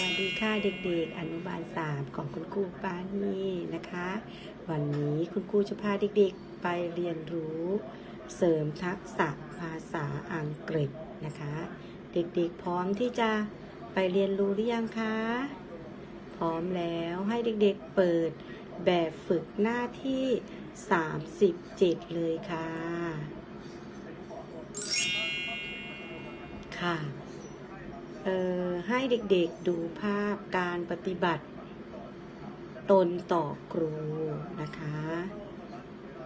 วัสดีค่ะเด็กๆ อนุบาลสามของคุณครูปานีนะคะ วันนี้คุณครูจะพาเด็กๆไปเรียนรู้ เสริมทักษะภาษาอังกฤษนะคะ เด็กๆพร้อมที่จะไปเรียนรู้หรือยังคะพร้อมแล้วให้เด็กๆเปิดแบบฝึกหน้าที่ 37 เลยค่ะ ค่ะ ให้เด็กๆดูภาพการปฏิบัติ ตนต่อครูนะคะ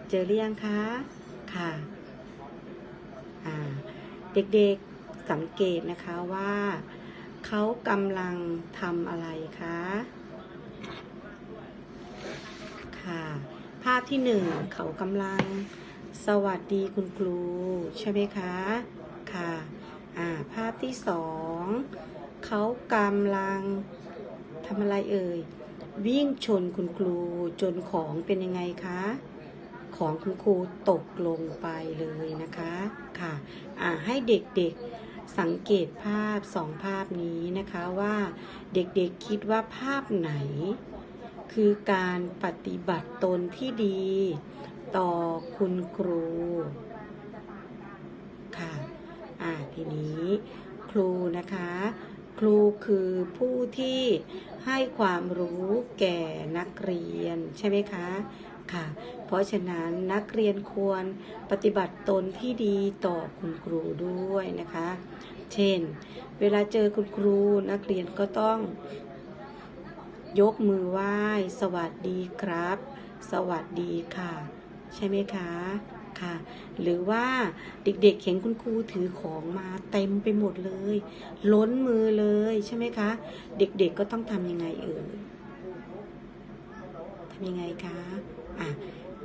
เจอเรียงคะค่ะเด็กๆสังเกตนะคะว่าเขากำลังทำอะไรคะค่ะภาพที่หนึ่งเขากำลังสวัสดีคุณครู ใช่ไหมคะ ค่ะ อ่าภาพที่สองเขากำลังทำอะไรเอ่ย วิ่งชนคุณครูจนของเป็นยังไงคะ ของคุณครูตกลงไปเลยนะคะค่ะอ่าให้เด็กๆสังเกตภาพสองภาพนี้นะคะว่าเด็กๆคิดว่าภาพไหน คือการปฏิบัติตนที่ดี ต่อคุณครู อ่าทีนี้ครูนะคะ ครูคือผู้ที่ให้ความรู้แก่นักเรียนใช่ไหมคะค่ะ เพราะฉะนั้นนักเรียนควรปฏิบัติตนที่ดีต่อคุณครูด้วยนะคะ เช่น เวลาเจอคุณครูนักเรียนก็ต้อง ยกมือไหว้ สวัสดีครับ สวัสดีค่ะ ใช่ไหมคะ ค่ะ หรือว่าเด็กๆเห็นคุณครูถือของมาเต็มไปหมดเลย ล้นมือเลยใช่ไหมคะ เด็กๆก็ต้องทำยังไงเอ่ยทำยังไงคะอะ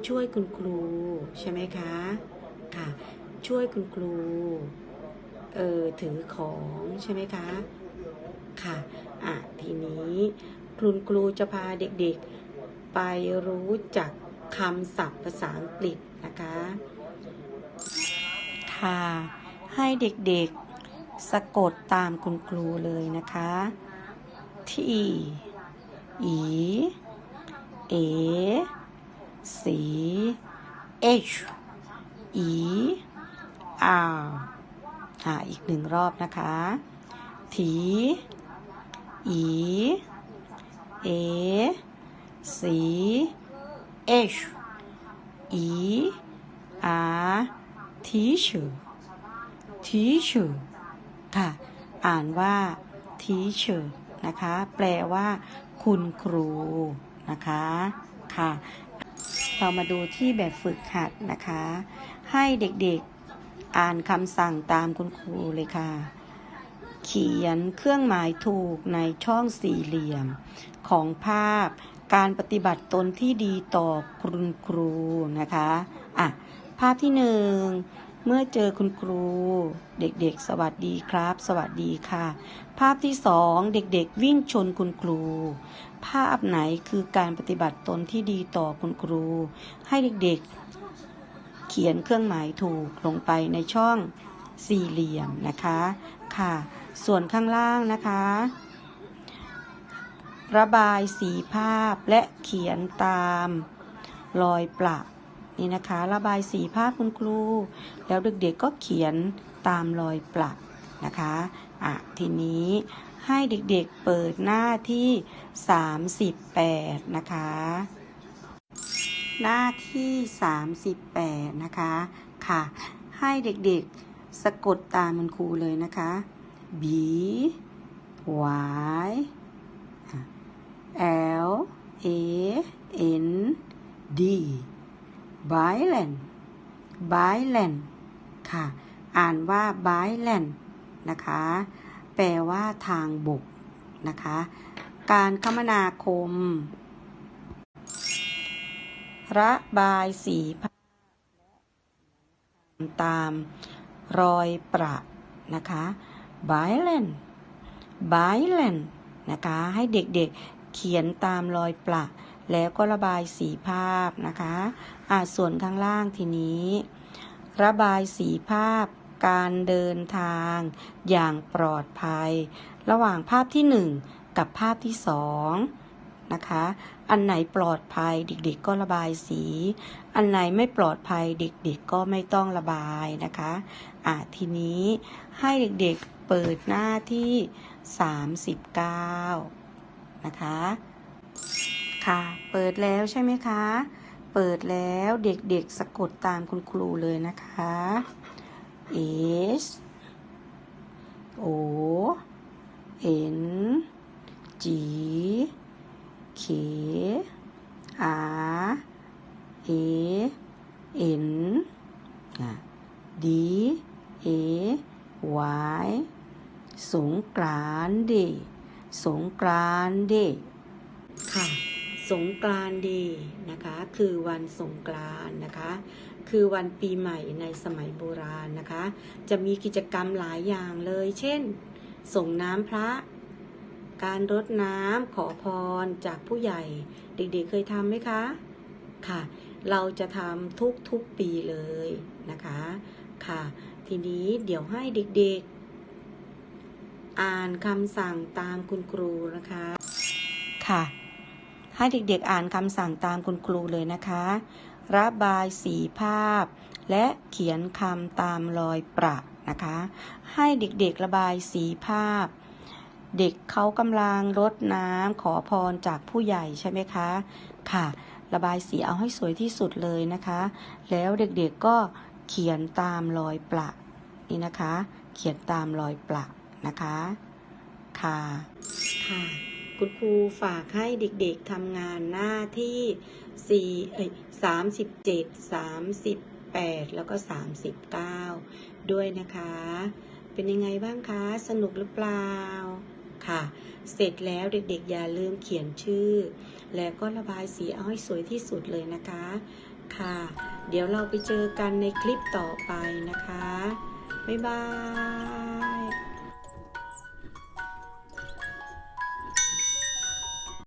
ช่วยคุณครูใช่ไหมคะค่ะ ช่วยคุณครูเออถือของใช่ไหมคะค่ะอะทีนี้คุณครูจะพาเด็กๆไปรู้จักคำศัพท์ภาษาอังกฤษ นะคะ ค่ะ ให้เด็กๆสะกดตามคุณครูเลยนะคะ T E A C H E R ค่ะอีกหนึ่งรอบนะคะ T E A C H E R teacher teacher ค่ะ อ่านว่า teacher นะคะ แปลว่าคุณครูนะคะ ค่ะ เรามาดูที่แบบฝึกหัดนะคะ ให้เด็กๆอ่านคำสั่งตามคุณครูเลยค่ะ เขียนเครื่องหมายถูกในช่องสี่เหลี่ยมของภาพ การปฏิบัติตนที่ดีต่อคุณครูนะคะอะภาพที่หนึ่งเมื่อเจอคุณครู เด็กๆ สวัสดีครับ สวัสดีค่ะ ภาพที่สองเด็กๆ วิ่งชนคุณครู ภาพไหนคือการปฏิบัติตนที่ดีต่อคุณครู ให้เด็กๆ เขียนเครื่องหมายถูกลงไปในช่องสี่เหลี่ยมนะคะ ค่ะ ส่วนข้างล่างนะคะ ระบายสีภาพและเขียนตามรอยประนี่นะคะ ระบายสีภาพคุณครู แล้วเด็กๆก็เขียนตามรอยประนะคะอะทีนี้ให้เด็กๆเปิดหน้าที่ 38 นะคะ หน้าที่ 38 นะคะ ค่ะ ให้เด็กๆสะกดตามคุณครูเลยนะคะ B Y L A N D Byland Byland ค่ะ อ่านว่า Byland นะคะ แปลว่าทางบกนะคะ การคมนาคม ระบายสีภาและตามรอยประนะคะ Byland Byland นะคะ ให้เด็กๆ เขียนตามรอยประ แล้วก็ระบายสีภาพนะคะอ่าส่วนข้างล่างทีนี้ ระบายสีภาพการเดินทางอย่างปลอดภัย ระหว่างภาพที่ 1 กับภาพที่สองนะคะอันไหนปลอดภัยเด็กๆก็ระบายสี อันไหนไม่ปลอดภัยเด็กๆก็ไม่ต้องระบายนะคะอะทีนี้ให้เด็กๆเปิดหน้าที่ 39 นะคะ ค่ะ เปิดแล้วใช่ไหมคะ เปิดแล้วเด็กๆสะกดตามคุณครูเลยนะคะ S O N G K R A N D A Y สงกรานต์เดย์ สงกรานต์เดย์ค่ะ สงกรานต์เดย์นะคะ คือวันสงกรานต์นะคะ คือวันปีใหม่ในสมัยโบราณนะคะ จะมีกิจกรรมหลายอย่างเลย เช่น ส่งน้ำพระ การรดน้ำขอพรจากผู้ใหญ่ เด็กๆเคยทำไหมคะ ค่ะ เราจะทำทุกๆปีเลยนะคะ ค่ะ ทีนี้เดี๋ยวให้เด็กๆ อ่านคำสั่งตามคุณครูนะคะ ค่ะ ให้เด็กๆอ่านคำสั่งตามคุณครูเลยนะคะ ระบายสีภาพ และเขียนคำตามรอยประนะคะ ให้เด็กๆระบายสีภาพ เด็กเขากำลังรดน้ำขอพรจากผู้ใหญ่ใช่ไหมคะ ค่ะ ระบายสีเอาให้สวยที่สุดเลยนะคะ แล้วเด็กๆก็เขียนตามรอยประนี่นะคะ เขียนตามรอยประ นะคะ ค่ะ ค่ะ คุณครูฝากให้เด็กๆทำงานหน้าที่4เอ้ย37 38แล้วก็39ด้วยนะคะ เป็นยังไงบ้างคะ สนุกหรือเปล่า ค่ะ เสร็จแล้วเด็กๆ อย่าลืมเขียนชื่อ แล้วก็ระบายสีเอาให้สวยที่สุดเลยนะคะ ค่ะ เดี๋ยวเราไปเจอกันในคลิปต่อไปนะคะ บ๊ายบาย